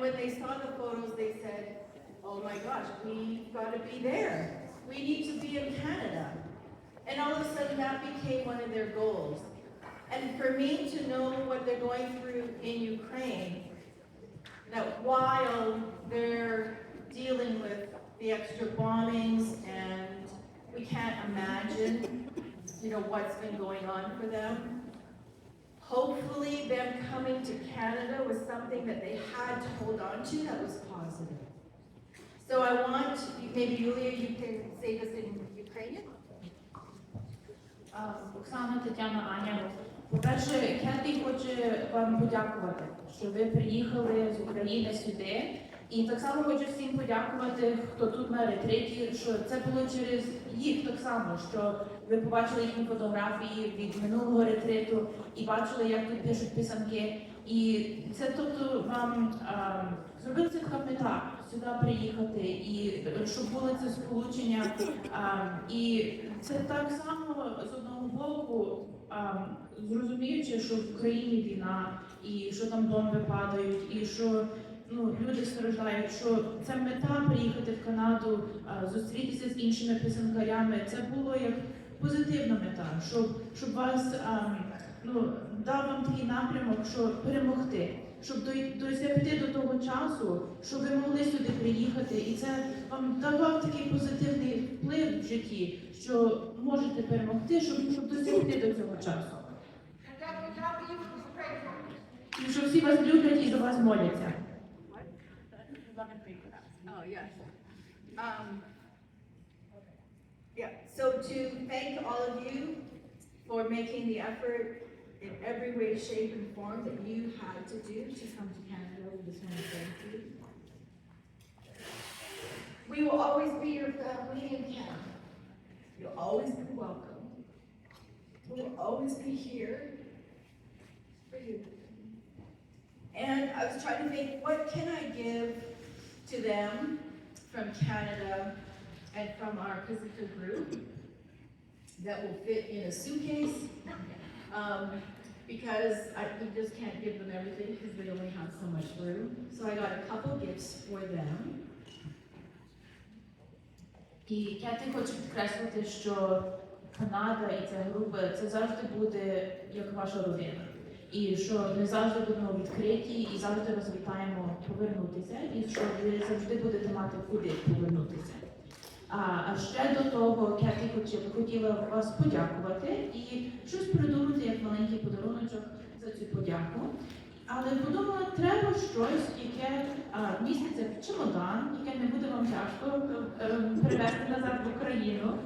when they saw the photos, they said, oh my gosh, we've got to be there. We need to be in Canada. And all of a sudden, that became one of their goals. And for me to know what they're going through in Ukraine, that while they're dealing with the extra bombings and we can't imagine, you know, what's been going on for them, hopefully them coming to Canada was something that they had to hold on to that was positive. So I want, maybe Yulia, you can say this in Ukrainian? А, Оксана, Тетяна, Аня. По-перше, Кеті хоче вам подякувати, що ви приїхали з України сюди. І так само хочу всім подякувати, хто тут на ретриті, що це було через їх так само, що ви побачили їхні фотографії від минулого ретриту і бачили, як тут пишуть писанки. І це тобто вам а, зробили це мета сюди приїхати, і щоб було це сполучення. А, і це так само з одного боку, а, зрозуміючи, що в країні війна, і що там бомби падають, і що ну, люди страждають, що це мета приїхати в Канаду, зустрітися з іншими писанкарями. Це було як позитивна мета, щоб, щоб вас а, ну, дав вам такий напрямок, що перемогти. Щоб досягти до того часу, щоб ви могли сюди приїхати, і це вам давав такий позитивний вплив в житті, що можете перемогти, щоб, щоб досягти до цього часу. І що всі вас люблять і за вас моляться. Oh, yes. Um, yeah, so to thank all of you for making the effort in every way, shape, and form that you had to do to come to Canada, we just want to thank you. We will always be your family in Canada. You'll always be welcome. We'll always be here for you. And I was trying to think, what can I give to them from Canada and from our Pacifica group that will fit in a suitcase. Um, because I, we just can't give them everything because we only have so much room. So I got a couple gifts for them. І Кеті хочу підкреслити, що Канада і ця група це завжди буде як ваша родина. І що ми завжди будемо відкриті і завжди вас вітаємо повернутися, і що ви завжди будете мати куди повернутися. А, ще до того Кеті хотіла вас подякувати і щось придумати як маленький подаруночок за цю подяку. Але подумала, треба щось, яке а, міститься в чемодан, яке не буде вам тяжко е, е, привезти назад в Україну.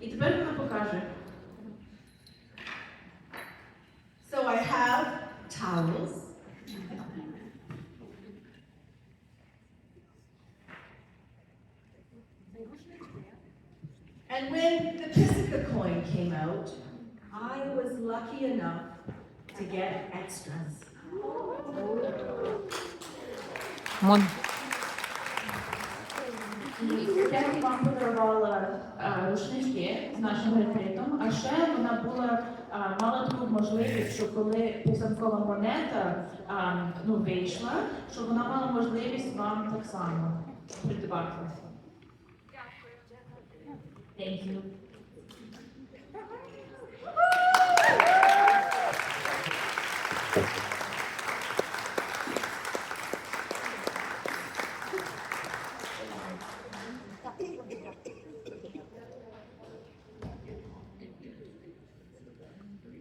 І тепер вона покаже. And when the Pacifica coin came out, I was lucky enough to get extras. Мон. І вам подарувала рушнички з нашим ретритом, а ще вона була а, мала таку можливість, що коли писанкова монета а, ну, вийшла, що вона мала можливість вам так само придбати. Thank you.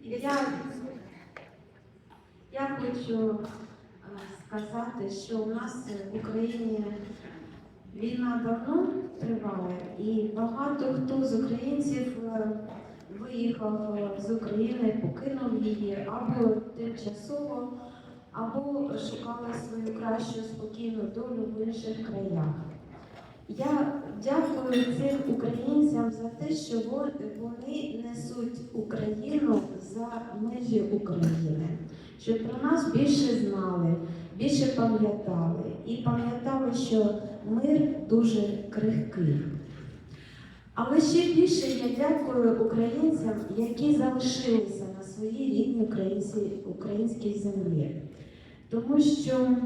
Я, я хочу е, сказати, що у нас в Україні війна давно триває, і багато хто з українців е, виїхав е, з України, покинув її або тимчасово, або шукали свою кращу спокійну долю в інших краях. Я дякую цим українцям за те, що вони несуть Україну за межі України, щоб про нас більше знали, більше пам'ятали і пам'ятали, що мир дуже крихкий. Але ще більше я дякую українцям, які залишилися на своїй рідній українській, землі, тому що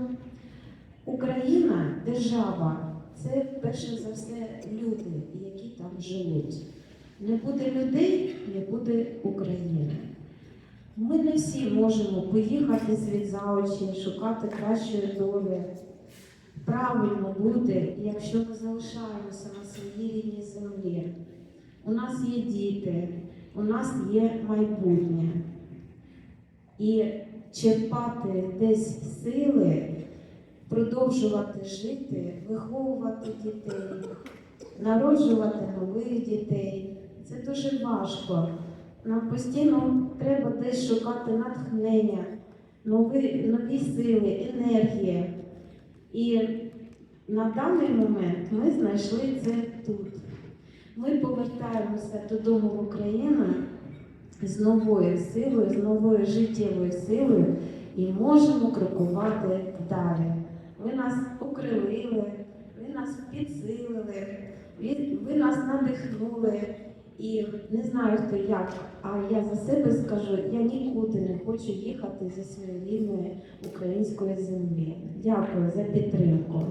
Україна, держава, це перше за все люди, які там живуть. Не буде людей, не буде України. Ми не всі можемо поїхати світ за очі, шукати кращої долі. Правильно буде, якщо ми залишаємося на своїй рідній землі. У нас є діти, у нас є майбутнє. І черпати десь сили, продовжувати жити, виховувати дітей, народжувати нових дітей. Це дуже важко. Нам постійно треба десь шукати натхнення, нові, нові сили, енергії. І на даний момент ми знайшли це тут. Ми повертаємося додому в Україну з новою силою, з новою життєвою силою і можемо крокувати далі. Ви нас окрилили, ви нас підсилили, ви, ви нас надихнули. І не знаю хто як, а я за себе скажу, я нікуди не хочу їхати зі своєї рідної української землі. Дякую за підтримку.